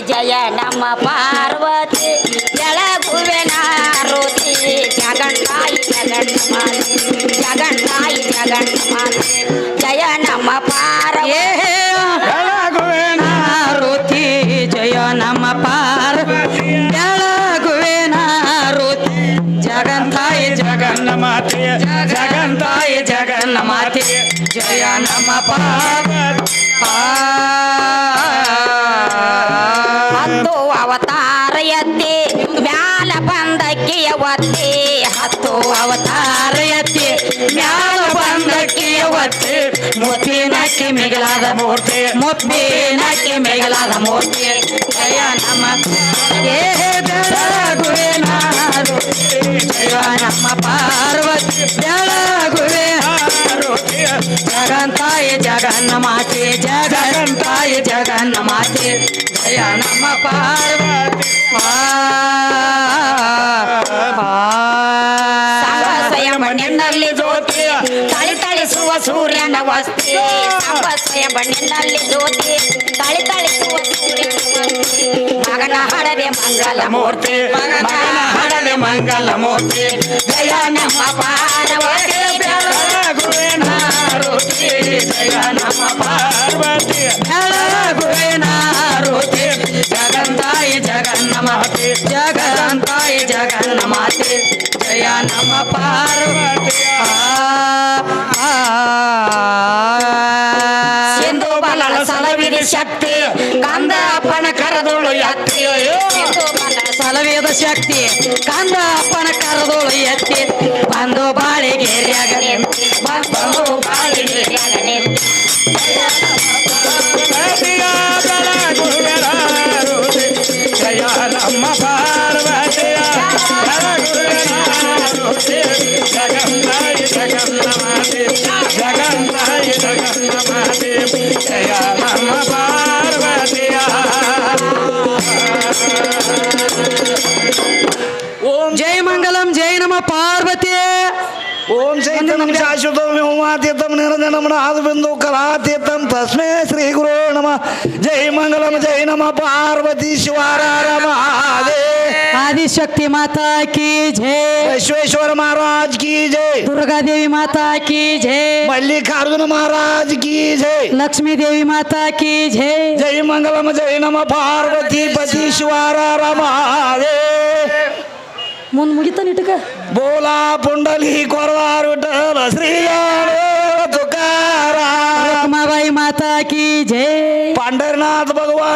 ಜಯ ನಮ್ಮ ಪಾರ್ವತಿ ಬೆಳಗುವೆ ನಾರುತಿ. ಜಗಣ್ಣಾಯಿ ಜಗಣ್ಣ ಮಾತೆ ಜಗನ್ನಾಯಿ. ಜಗನ್ನ ಮಾತೆ ಜಯ ನಮ್ಮ ಪಾರ್ವತಿ ರುತಿ ಜಯ ನಮ್ಮ ಪಾರ ಬೆಳಗುವೆ ರುತಿ ಜಗಂತಾಯಿ ಜಗನ್ನ ಮಾತೆ ಜಗಂತಾಯಿ ಜಗನ್ನ ಮಾತೆ ಜಯ ನಮ್ಮ ಪಾರ್ವತಿ. ಹತ್ತು ಬಂದಕ್ಕೆ ಒತ್ತಿ ಮುತ್ತಿನಕ್ಕೆ ಮಿಗಿಲಾದ ಮೂರ್ತಿ ಮುತ್ತಿನಕ್ಕೆ ಮಿಗಿಲಾದ ಮೂರ್ತಿ ಜಯ ನಮ್ಮ ಏ ಬೆಳಗುವೆ ನಾರು ಜಯ ನಮ್ಮ ಪಾರ್ವತಿ ಬೆಳಗುವೆ ಜಗಂತಾಯಿ ಜಗನ್ನ ಮಾತೆ ಜಗಂತಾಯಿ ಜಗನ್ನ ಮಾತೆ ಜಯ ನಮ್ಮ ಪಾರ್ವತಿ ಮಣ್ಣಿನಲ್ಲಿ ಜ್ಯೋತಿ, ತಳಿ ತಳಿಸುವ ಸೂರ್ಯನ ವಸ್ತಿ. ಸಾಂಬ ಬಣ್ಣಿನಲ್ಲಿ ಜ್ಯೋತಿ, ತಳಿ ತಳಿಸುವ ಮಗನ ಹಡದೆ ಮಂಗಲ ಮೂರ್ತಿ, ಮಗನ ಹಡಲೆ ಮಂಗಲ ಮೂರ್ತಿ. ಜಯ ನಮ್ಮ ಪಾರ್ವತಿ, ಜಯ ನಮ್ಮ ಪಾರ್ವತಿ. ಜಗಂತಾಯಿ ಜಗನ್ನ ಮಾತೆ. ಜಯ ನಮ್ಮ ಪಾರ್ವತಿ ಸಿಂಧು ಬಲಳ ಸಲವಿದ ಶಕ್ತಿ ಕಂದ ಅಪ್ಪನ ಕರದೋಳು ಎತ್ತಿ. ಸಿಂಧು ಬಲಳ ಸಲವೇದ ಶಕ್ತಿ ಕಂದ ಅಪ್ಪನ ಕರದೋಳು ಎತ್ತಿ. ಬಂದು ಬಾಳಿಗೆರೆಯಾಗ ವ್ಯೋಮಾತೀರ್ಥಂ ನಿರಂಜನಂ ನಾದಬಿಂದು ಕಲಾತೀರ್ಥಂ ತಸ್ಮೈ ಶ್ರೀ ಗುರು ನಮ ಜೈ ಮಂಗಲಂ ಜೈ ನಮ ಪಾರ್ವತಿ ಶಿವಾರಾರ ಮಹಾದೇ ಆದಿಶಕ್ತಿ ಮಾತಾ ಕಿ ಜೈ ವಿಶ್ವೇಶ್ವರ ಮಹಾರಾಜ್ ಕಿ ಜೈ दुर्गा देवी माता की जय ಮಲ್ಲಿಕಾರ್ಜುನ ಮಹಾರಾಜ್ ಕಿ ಜೈ लक्ष्मी देवी माता की जय ಜೈ ಮಂಗಲಂ ಜೈ ನಮ ಪಾರ್ವತಿ ಪತಿ ಶಿವಾರಾರ ಮಹಾದೇ ಮುಂದ್ ಮುಗಿತಾನ ಇಟ್ಕ ಬೋಲಾ ಪುಂಡಲಿ ಕೊರವಾರ ವಿಠಲ ಶ್ರೀ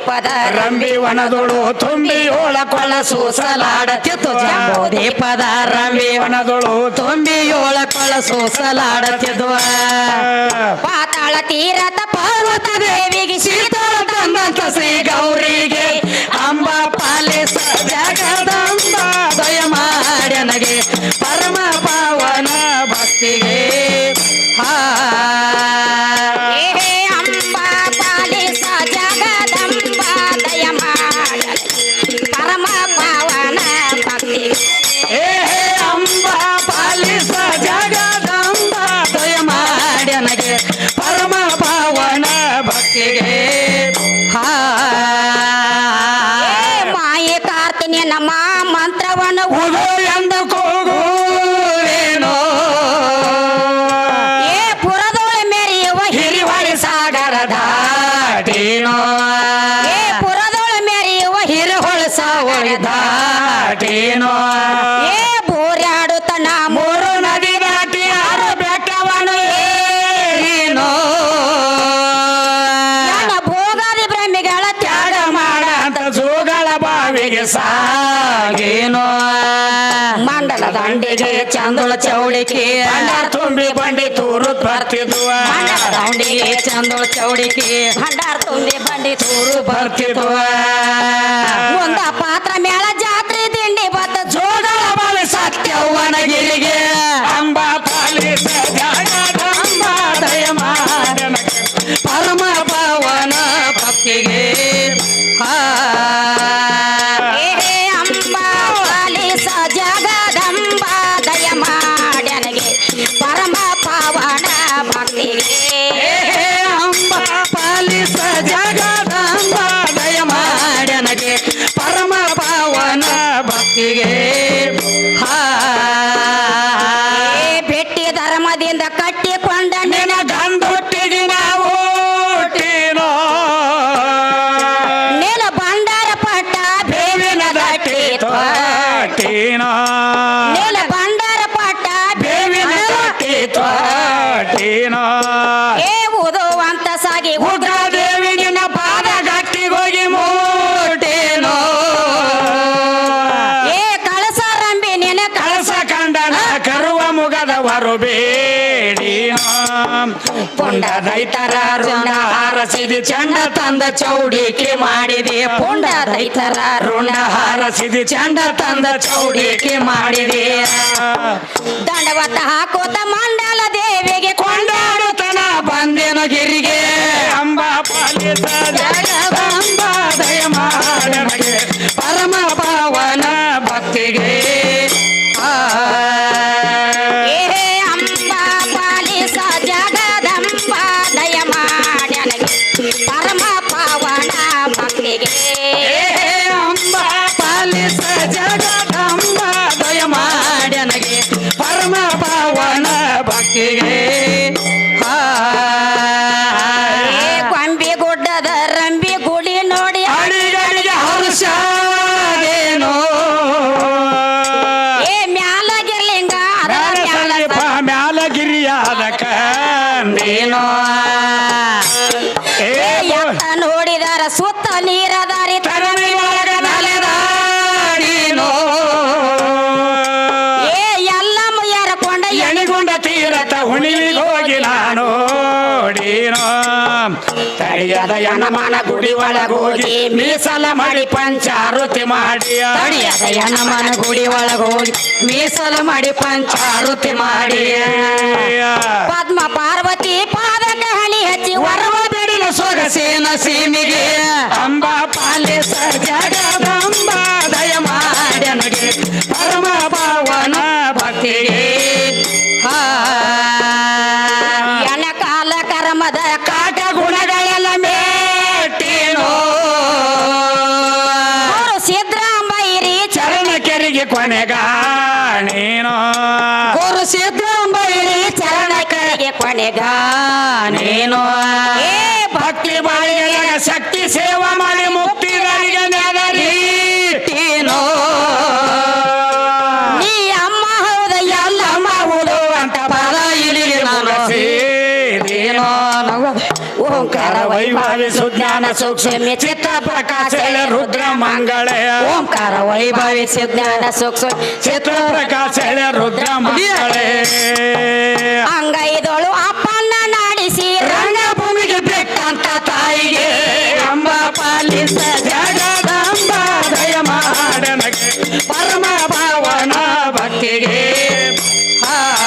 ಜಂಬೂ ರಂಬಿ ವನದೊಳು ತುಂಬಿ ಯೋಳ ಕೊಳ ಸೂಸಲಾಡತಿತ್ತು ದೀಪದ ರಂಬಿ ವನದೊಳು ತುಂಬಿ ಯೋಳ ಕೊಳ ಸೂಸಲಾಡತಿದ್ವ ಪಾತಾಳ ತೀರದ ಪಾರ್ವತ ದೇವಿಗೆ ಶೀತಳ ತಂದಂತ ಶ್ರೀ ಗೌರಿಗೆ ಅಂಬಾ ಪಾಲಿಸ ಜಗದಂಬ ದಾಟೇನೋ ಜಯ ಚಂದಳ ಚೌಡಿಕೆ. ತುಂಬಿ ಬಂಡಿ ತೂರು ಬರ್ತಿದ್ವ. ಬಂಡಿಗೆ ಚಂದೊಳ ಚಂದಳ ಚೌಡಿಕೆ. ಹಂಡಾರ್ ತುಂಬಿ ಬಂಡಿ ತೂರು ಬರ್ತಿದ್ವ. ಒಂದ ಪಾತ್ರ ಮೇಳ ಕರುವ ಬೇಡಿ ಪುಂಡ ದೈತರ ಋಣ ಹಾರಸಿದಿ ಚಂಡ ತಂದ ಚೌಡಿಕೆ ಮಾಡಿದೆ. ಪುಂಡ ರೈತರ ಋಣ ಹಾರಸಿದಿ ಚಂಡ ತಂದ ಚೌಡಿಕೆ ಮಾಡಿದೆ. ದಂಡವತ್ತ ಹಾಕೋತ ಮಂಡಲ ದೇವಿಗೆ ಕೊಂಡಾಡುತ್ತನ ಬಂದೇನ ಗಿರಿಗೆ. ಅಂಬಾ ಪಾಲಿಸ Rambi. ತಡಿಯದ ಮನ ಗುಡಿ ಒಳಗೋಗಿ ಮೀಸಲ ಮಾಡಿ ಪಂಚಾರುತಿ ಮಾಡಿ. ಅಡಯನ ಮನ ಗುಡಿ ಒಳಗೋಗಿ ಮೀಸಲ ಮಾಡಿ ಪಂಚಾರುತಿ ಮಾಡಿ. ಪದ್ಮ ಪಾರ್ವತಿ ಪಾದಕ ಹಣಿ ಹಚ್ಚಿ ವರ್ವ ಬಿಡಿನ ಸೊಗಸೇನ ಸೀಮಿಗೆ ಅಂಬ ಪಾಲೆ ಜಗದಂಬ ದಯ ನಡಿ ಪರಮ ಪಾವನ ಭಕ್ತಿಗೆ. ಕೊನೆಗ ನೀನು ಭಕ್ತಿ ಬಾಳಿಗಳ ಶಕ್ತಿ ಸೇವಾ ಮಾಡಿ ಮುಕ್ತಿಗಳಿಗೆ ಟೀನೋ ನೀ ಅಮ್ಮ ಹೌದ ಎಲ್ಲ ಅಂತ ಪದ ಇಲ್ಲಿಗೆ ನಾನು ಓಂಕಾರ ವೈಭವಿ ಸುಜ್ಞಾನ ಸೂಕ್ಷ್ಮ ಚಿತ್ತ ಪ್ರಕಾಶ ರುದ್ರ ಮಂಗಳ. ಓಂಕಾರ ವೈಭವಿಸಿ ಜ್ಞಾನ ಸೂಕ್ಷ್ಮ ಚಿತ್ರ ಪ್ರಕಾಶ ರುದ್ರ ಮಂಗಳೇ. ಗಂಗೈದೋಳು ಅಪ್ಪನ್ನ ನಾಡಿಸಿ ರಂಗಭೂಮಿಗೆ ಬೆಟ್ಟಂತ ತಾಯಿಗೆ. ಅಂಬ ಪಾಲಿಸ ಜಗದಂಬ ದಯ ಮಾಡನಗೆ. ಪರಮ ಭಾವನ ಭಕ್ತಿಗೆ. ಹಾ.